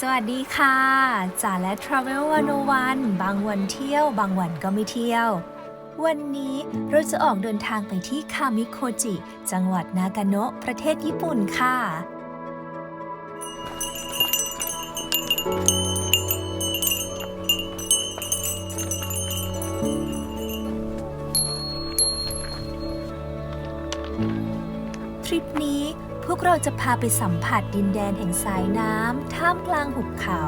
สวัสดีค่ะจ่าและ Travel 101 บางวันเที่ยว บางวันก็ไม่เที่ยว วันนี้เราจะออกเดินทางไปที่คามิโคจิ จังหวัดนากาโนะประเทศญี่ปุ่นค่ะ วกเราจะพาไปสัมผัสดินแดนแห่งสายน้ำท่ามกลางหุบเขา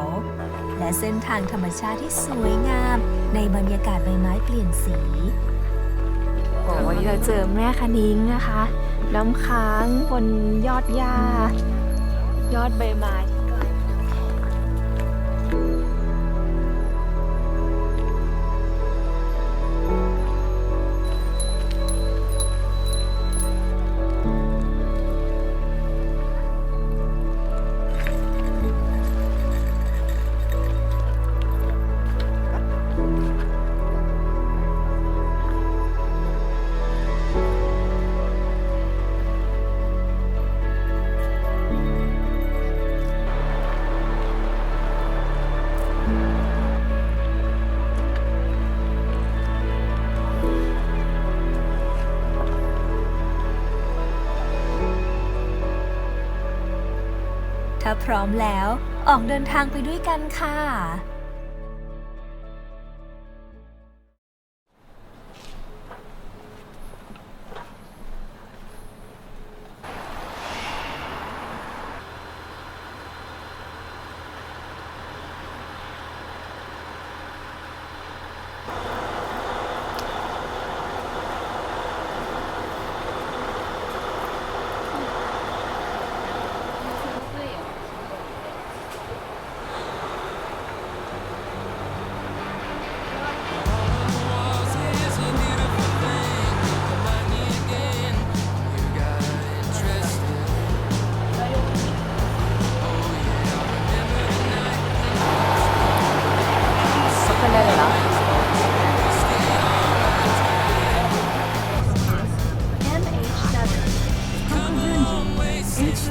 และเส้นทางธรรมชาติที่สวยงาม ในบรรยากาศใบไม้เปลี่ยนสีโอ้วันนี้เราเจอแม่คณิ้งนะคะ น้ำค้างบนยอดหญ้า ยอดใบไม้ ถ้าพร้อมแล้วออกเดินทางไปด้วยกันค่ะ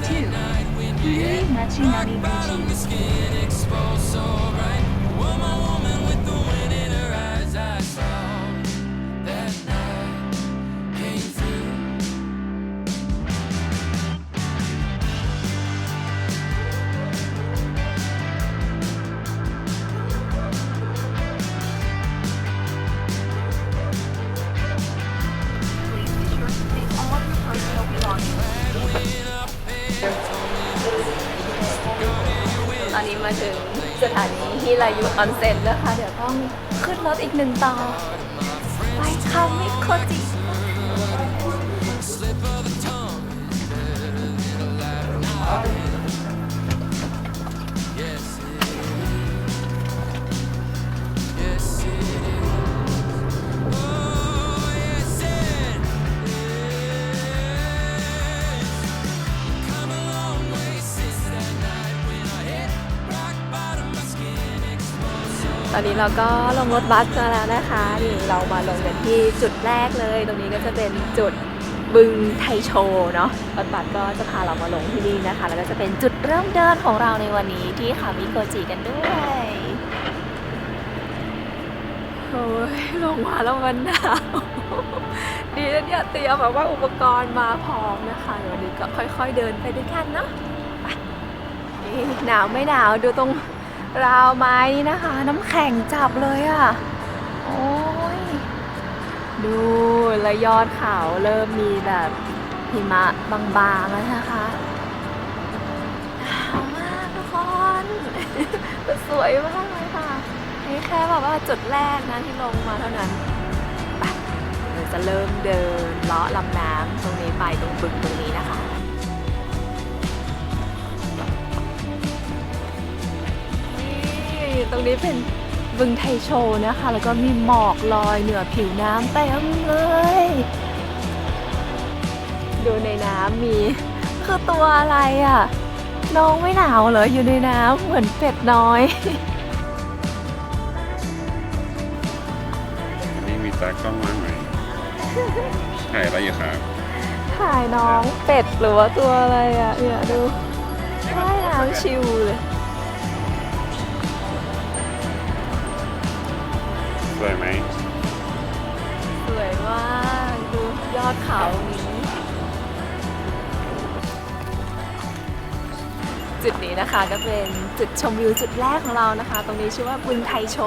Two. matchy, Machinami matchy. อีกหนึ่งต่อไปคามิโคจิ ตอนนี้เราก็ลงรถบัสมาแล้วนะคะนี่เรามาลงกันที่จุดแรกเลย ตรงนี้ก็จะเป็นจุดบึงไทโชเนาะรถบัสก็จะพาเรามาลงที่นี่นะคะ แล้วก็จะเป็นจุดเริ่มเดินของเราในวันนี้ที่คามิโกจิกันด้วยโอ้ยลงมาแล้วมันหนาวดีนะเนี่ยเตรียมแบบว่าอุปกรณ์มาพร้อมนะคะเดี๋ยววันนี้ก็ค่อย ๆ เดินไปด้วยกันเนาะไปหนาวไม่หนาวดูตรง ราวไม้นี่นะคะ น้ำแข็งจับเลยอะ่ะ โอ้ย ดูและยอดเขาเริ่มมีแบบหิมะบางๆแล้วนะคะหนาวมากทุกคนสวยมากเลยค่ะ นี่แค่แบบว่าจุดแรกนะที่ลงมาเท่านั้นเราจะเริ่มเดินเลาะลำน้ำตรงนี้ไปตรงบึงตรงนี้นะคะ ตรงนี้เป็นบึงไทโชนะคะ แล้วก็มีหมอกลอยเหนือผิวน้ำเต็มเลย ดูในน้ำมี คือตัวอะไรอะ น้องไม่หนาวเหรออยู่ในน้ำเหมือนเป็ดน้อยนี่มีตากล้องมาใหม่ถ่ายอะไรอยู่ครับถ่ายน้องเป็ดหรือว่าตัวอะไรอะเนี่ยดูว่ายน้ำชิวเลย วยไหม สวยมากดูยอดเขานี้ จุดนี้นะคะก็เป็นจุดชมวิวจุดแรกของเรานะคะ ตรงนี้ชื่อว่าบึงไทโช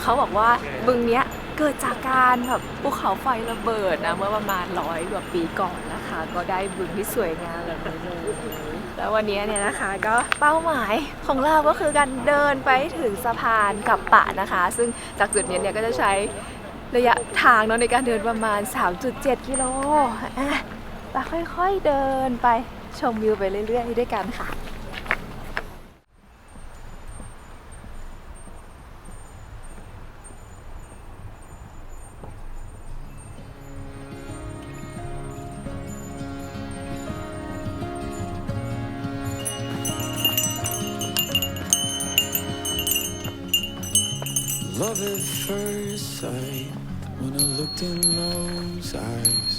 เขาบอกว่าบึงเนี้ยเกิดจากการแบบภูเขาไฟระเบิดนะ เมื่อประมาณร้อยกว่าปีก่อนนะคะ ก็ได้บึงที่สวยงามแบบนี้เลย แล้ววันนี้เนี่ยนะคะก็เป้าหมายของเราก็คือการเดินไปถึงสะพานกับปะนะคะ ซึ่งจากจุดนี้เนี่ยก็จะใช้ระยะทางเนาะในการเดินประมาณ 3.7 กิโลอะเราค่อยๆเดินไปชมวิวไปเรื่อยๆด้วยกันค่ะ first sight when I looked in those eyes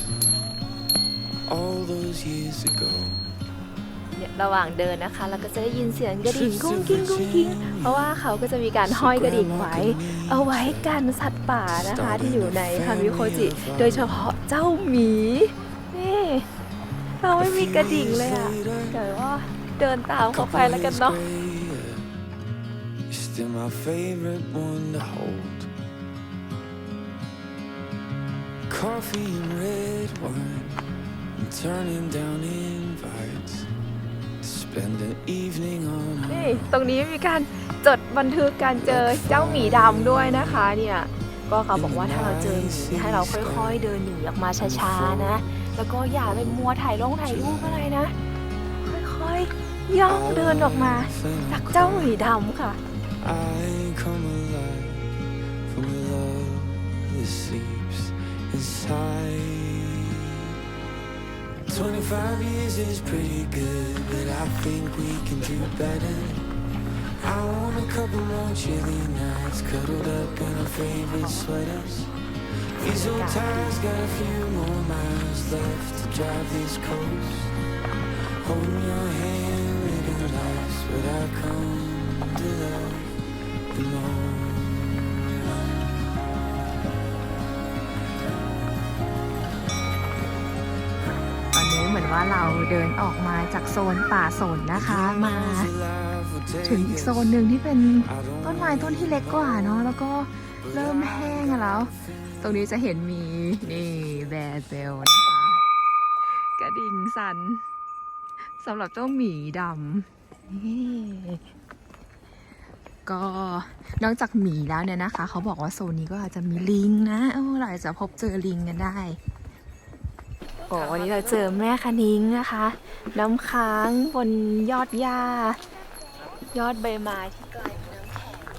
all those years ago. เนี่ยระหว่างเดินนะคะเราก็จะได้ยินเสียงกระดิ่งกุ้งกิ้งกุ้งกิ้งเพราะว่าเขาก็จะมีการห้อยกระดิ่งไว้ เอาไว้กันสัตว์ป่านะคะที่อยู่ในฮามิโคจิ โดยเฉพาะเจ้าหมีนี่เราไม่มีกระดิ่งเลยอะแต่ว่าเดินตามเขาไปแล้วกันเนาะ You're still my favorite one to hold. Coffee and red wine, and turning down invites. to Spend the evening on นี่ตรงนี้มีการจดบันทึกการเจอเจ้าหมีดำด้วยนะคะเนี่ยก็เขาบอกว่าถ้าเราเจอหมีให้เราค่อยๆเดินหนีออกมาช้าๆนะ แล้วก็อย่าไปมัวถ่ายลงถ่ายรูปอะไรนะ ค่อยๆย่องเดินออกมา จากเจ้าหมีดำค่ะ I come alive from a love that sleeps inside. 25 years is pretty good, but I think we can do better. I want a couple more chilly nights, cuddled up in our favorite sweaters. These old tires got a few more miles left to drive this coast. Holding your hand, living lives, but I come เหมือนว่าเราเดินออกมาจากโซนป่าสนนะคะมา ถึงอีกโซนหนึ่งที่เป็นต้นไม้ต้นที่เล็กกว่าเนาะแล้วก็เริ่มแห้งแล้ว ตรงนี้จะเห็นมีนี่แบร์เบลนะคะ กระดิ่งสันสำหรับเจ้าหมีดำนี่ก็นอกจากหมีแล้วเนี่ยนะคะ เขาบอกว่าโซนนี้ก็อาจจะมีลิงนะเออเราอาจจะพบเจอลิงกันได้ โอ้วันนี้เราเจอแม่คะนิ้งนะคะ น้ำค้างบนยอดหญ้า ยอดใบไม้ที่กลายเป็นน้ำแข็ง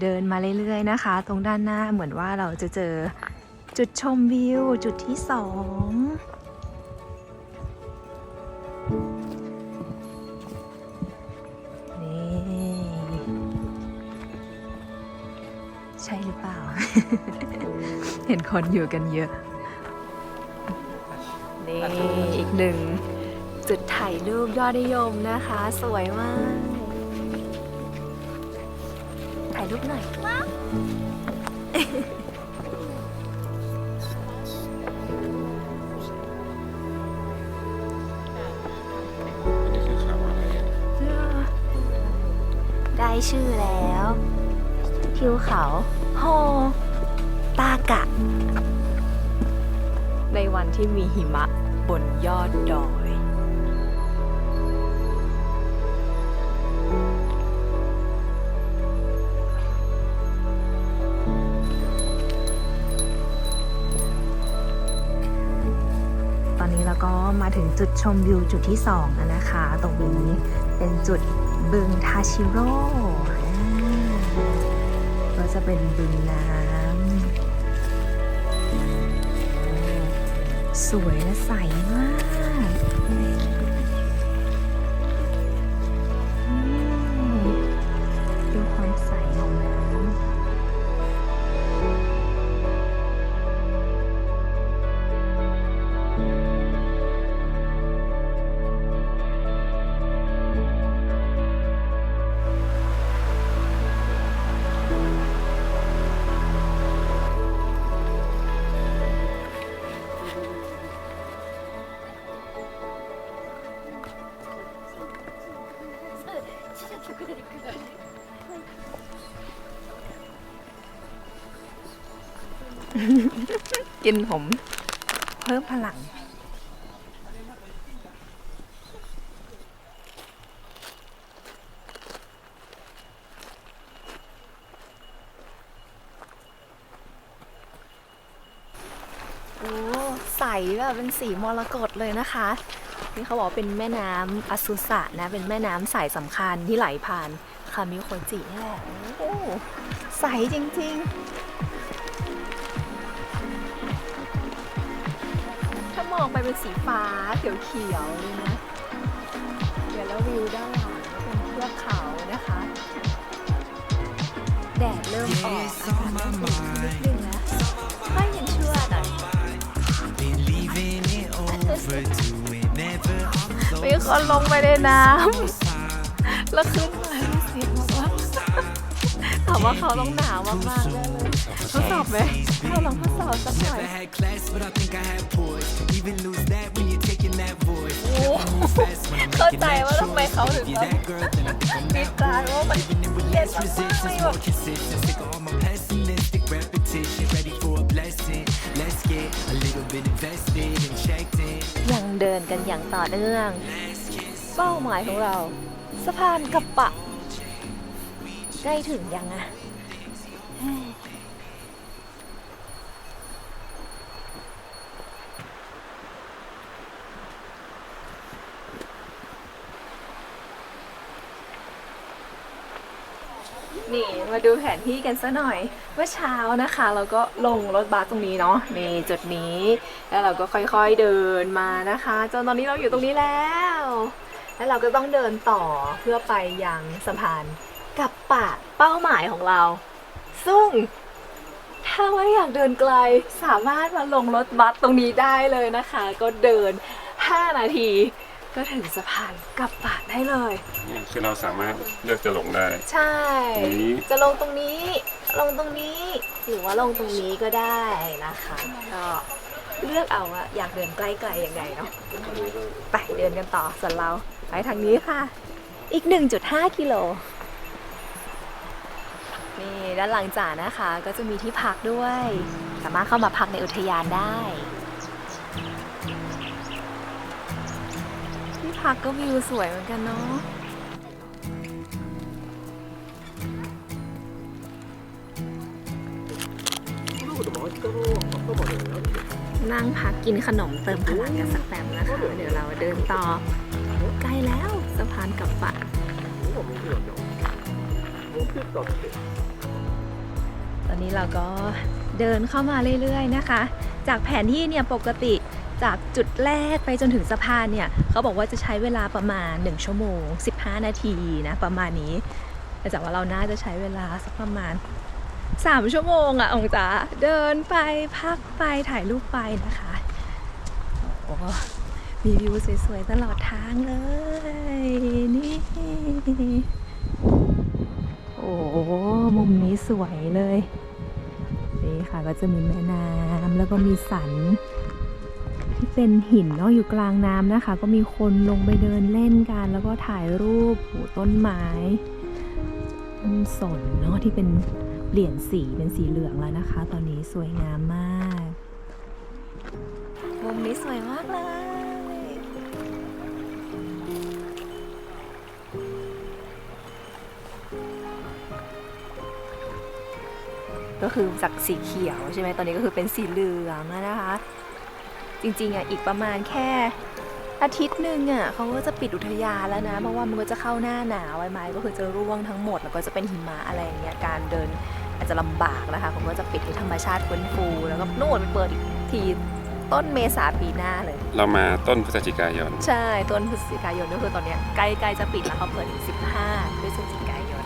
เดินมาเรื่อยๆนะคะ ตรงด้านหน้าเหมือนว่าเราจะเจอจุดชมวิว จุดที่สอง เห็นคนอยู่กันเยอะ นี่อีกหนึ่ง จุดถ่ายรูปยอดนิยมนะคะ สวยมาก ถ่ายรูปหน่อยได้ชื่อแล้วทิวเขาโฮ กะ ในวันที่มีหิมะบนยอดดอย ตอนนี้เราก็มาถึงจุดชมวิวจุดที่สองแล้วนะคะ ตรงนี้เป็นจุดบึงทาชิโร่อ่าก็จะเป็นบึงน้ำ สวยและใสมาก กินผมเพิ่มพลัง โอ้ใสแบบเป็นสีมรกตเลยนะคะ นี่เขาบอกเป็นแม่น้ำอสุสะนะ เป็นแม่น้ำสายสำคัญที่ไหลผ่านคามิโคจินี่แหละโอ้ใสจริง ๆ ถ้ามองไปเป็นสีฟ้าเขียวๆเลยนะเดี๋ยวแล้ววิวด้านหลังก็เป็นเทือกเขานะคะ แดดเริ่มออกอากาศเริ่มอุ่นขึ้นนิดนึงแล้วก็ยังเชื่อหน่อย Been leaving it over to whenever I'm มีคนลงไปในน้ำแล้วขึ้นมาดูเสียงบอกว่าถามว่าเขาต้องหนาวมากๆเลยทดสอบไหมเราลองทดสอบสักหน่อย Never had class, but I think I had poise. Even lose that when you're taking that voice. โอ้ Never move fast when I'm เข้า making ใจ that ว่าทำไม choice. เขาถึง If you're ต้อง that girl, then I think I'm ดี that ใจว่ามัน Living it with เย็น less มากๆ resistance, เลยแบบ more consistent. Sick of all my pessimistic repetition. Ready for a blessing. Let's get a little bit invested and checked in. ยังเดินกันอย่างต่อเนื่องเป้าหมายของเรา สะพานกับปะ ใกล้ถึงยังอะเฮ้ยนี่ มาดูแผนที่กันซะหน่อย เมื่อเช้านะคะ เราก็ลงรถบัสตรงนี้เนาะนี่จุดนี้ แล้วเราก็ค่อยๆเดินมานะคะ จนตอนนี้เราอยู่ตรงนี้แล้ว แล้วเราก็ต้องเดินต่อเพื่อไปยังสะพานกับปาเป้าหมายของเรา ซึ่ง ถ้าว่าอยากเดินไกลสามารถมาลงรถบัสตรงนี้ได้เลยนะคะ ก็เดิน 5 นาที ก็ถึงสะพานกับปากได้เลย เนี่ยคือเราสามารถเลือกจะลงได้ ใช่ ตรงนี้ จะลงตรงนี้ ลงตรงนี้ หรือว่าลงตรงนี้ก็ได้นะคะก็เลือกเอาว่าอยากเดินใกล้ๆยังไงเนาะไปเดินกันต่อส่วนเราไปทางนี้ค่ะ อีก 1.5 กิโลนี่ด้านหลังจากนะคะ ก็จะมีที่พักด้วย สามารถเข้ามาพักในอุทยานได้ พักก็วิวสวยเหมือนกันเนาะนั่งพักกินขนมเติมพลังกันสักแป๊บนะคะ เดี๋ยวเราเดินต่อ ใกล้แล้วสะพานกับปะตอนนี้เราก็เดินเข้ามาเรื่อยๆนะคะ จากแผนที่เนี่ยปกติ จากจุดแรกไปจนถึงสะพานเนี่ยเขาบอกว่าจะใช้เวลาประมาณ 1 ชั่วโมง 15 นาทีนะประมาณนี้แต่จากว่าเราน่าจะใช้เวลาสักประมาณสามชั่วโมงอะองจ๋าเดินไปพักไปถ่ายรูปไปนะคะโอ้มีวิวสวยๆตลอดทางเลย นี่ โอ้มุมนี้สวยเลยนี่ค่ะก็จะมีแม่น้ำแล้วก็มีสัน เป็นหินเนาะอยู่กลางน้ำนะคะ ก็มีคนลงไปเดินเล่นกัน แล้วก็ถ่ายรูปโอ้ต้นไม้ต้นสนเนาะที่เป็นเปลี่ยนสีเป็นสีเหลืองแล้วนะคะ ตอนนี้สวยงามมากมุมนี้สวยมากเลยก็คือจากสีเขียวใช่ไหมตอนนี้ก็คือเป็นสีเหลืองแล้วนะคะ จริงๆอะอีกประมาณแค่อาทิตย์หนึ่งอะเขาก็จะปิดอุทยานแล้วนะเพราะว่ามันก็จะเข้าหน้าหนาวไว้ไหมก็คือจะร่วงทั้งหมดแล้วก็จะเป็นหิมะอะไรอย่างเงี้ยการเดินอาจจะลำบากนะคะเขาก็จะปิดให้ธรรมชาติฟื้นฟูแล้วก็นู่นไปเปิดอีกทีต้นเมษาปีหน้าเลย เรามาต้นพฤศจิกายน ใช่ต้นพฤศจิกายนก็คือตอนเนี้ยใกล้ๆจะปิดแล้วเขาเปิดถึง15พฤศจิกายน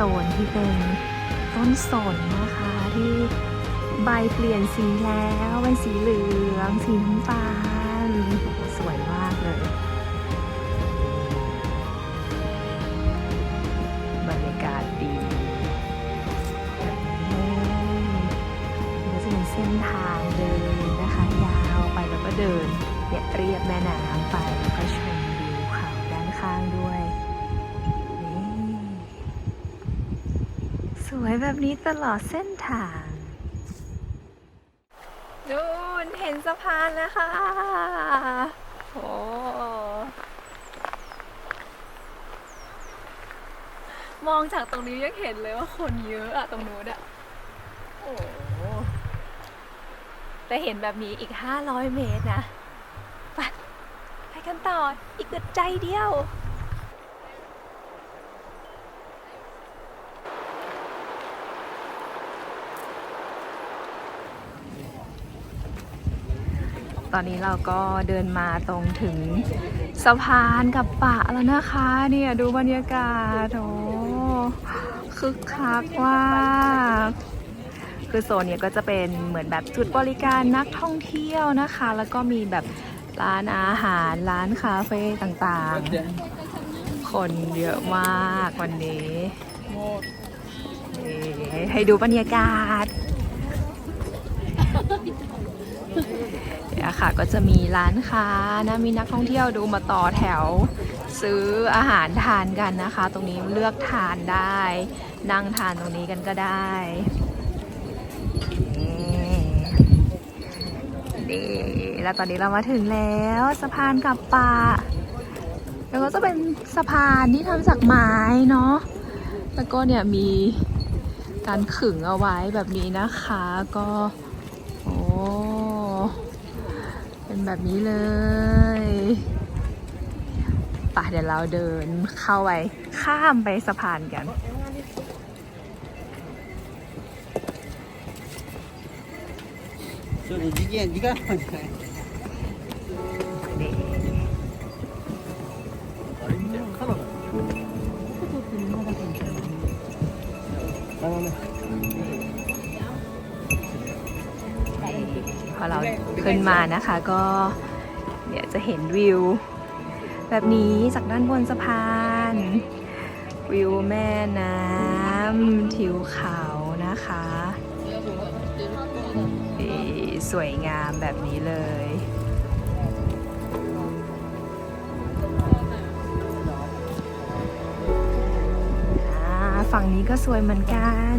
ซนที่เป็นต้นสนนะคะที่ใบเปลี่ยนสีแล้วเป็นสีเหลืองสีน้ำตาลสวยมากเลยบรรยากาศดีนี่จะเป็นเส้นทางเดินนะคะ ยาวไปแล้วก็เดินเนี่ยเรียบแม่น้ำไปแล้วก็ชม สวยแบบนี้ตลอดเส้นทางนู่นเห็นสะพานแล้วค่ะโอ้มองจากตรงนี้ยังเห็นเลยว่าคนเยอะอะตรงนู้นอะโอ้แต่เห็นแบบนี้อีก 500 เมตรนะ ไป ไปกันต่อ อีกอึดใจเดียว ตอนนี้เราก็เดินมาตรงถึงสะพานกับปะแล้วนะคะเนี่ยดูบรรยากาศโอ้คึกคักมากคือโซนเนี้ยก็จะเป็นเหมือนแบบจุดบริการนักท่องเที่ยวนะคะ แล้วก็มีแบบร้านอาหารร้านคาเฟ่ต่างๆ คนเยอะมากวันนี้ ให้ดูบรรยากาศ เนี่ยค่ะก็จะมีร้านค้านะมีนักท่องเที่ยวดูมาต่อแถว ซื้ออาหารทานกันนะคะ ตรงนี้เลือกทานได้ นั่งทานตรงนี้กันก็ได้นี่แล้วตอนนี้เรามาถึงแล้วสะพานกับป่าแล้วก็จะเป็นสะพานที่ทำจากไม้เนาะแล้วก็เนี่ยมีการขึงเอาไว้แบบนี้นะคะก็โอ้ นแบบนี้เลยป่ะเดี๋ยวเราเดินเข้าไปข้ามไปสะพานกัน 저는 이게 니가 ขึ้นมานะคะ ก็เดี๋ยจะเห็นวิว แบบนี้จากด้านบนสะพาน วิวแม่น้ำทิวเขานะคะดีสวยงามแบบนี้เลยอ่าฝั่งนี้ก็สวยเหมือนกัน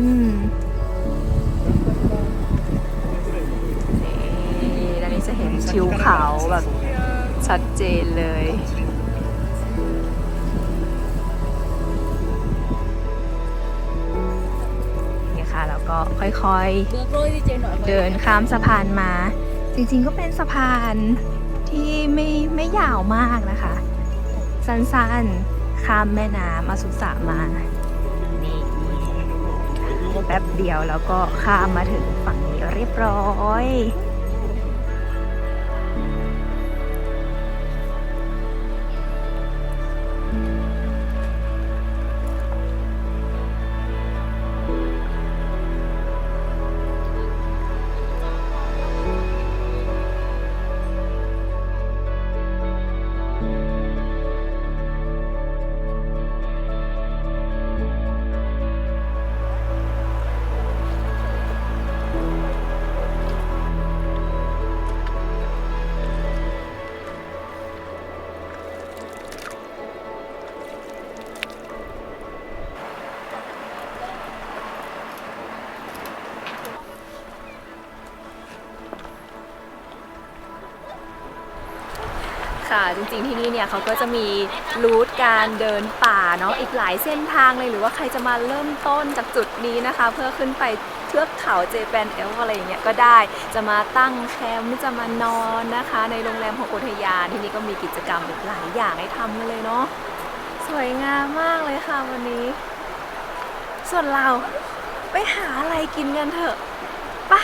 จะเห็นทิวเขาแบบชัดเจนเลย นี่ค่ะแล้วก็ค่อยๆ เดินข้ามสะพานมา จริงๆก็เป็นสะพานที่ไม่ไม่ยาวมากนะคะ สั้นๆ ข้ามแม่น้ำมาสุสามาแป๊บเดียวแล้วก็ข้ามมาถึงฝั่งนี้เรียบร้อย ค่ะ จริงๆที่นี่เนี่ยเขาก็จะมีรูทการเดินป่าเนาะอีกหลายเส้นทางเลยหรือว่าใครจะมาเริ่มต้นจากจุดนี้นะคะ เพื่อขึ้นไปเทือกเขาเจแปนเอลอะไรอย่างเงี้ยก็ได้จะมาตั้งแคมป์จะมานอนนะคะ ในโรงแรมของอุทยานที่นี่ก็มีกิจกรรมอีกหลายอย่างให้ทำกันเลยเนาะสวยงามมากเลยค่ะวันนี้ ส่วนเราไปหาอะไรกินกันเถอะไปะ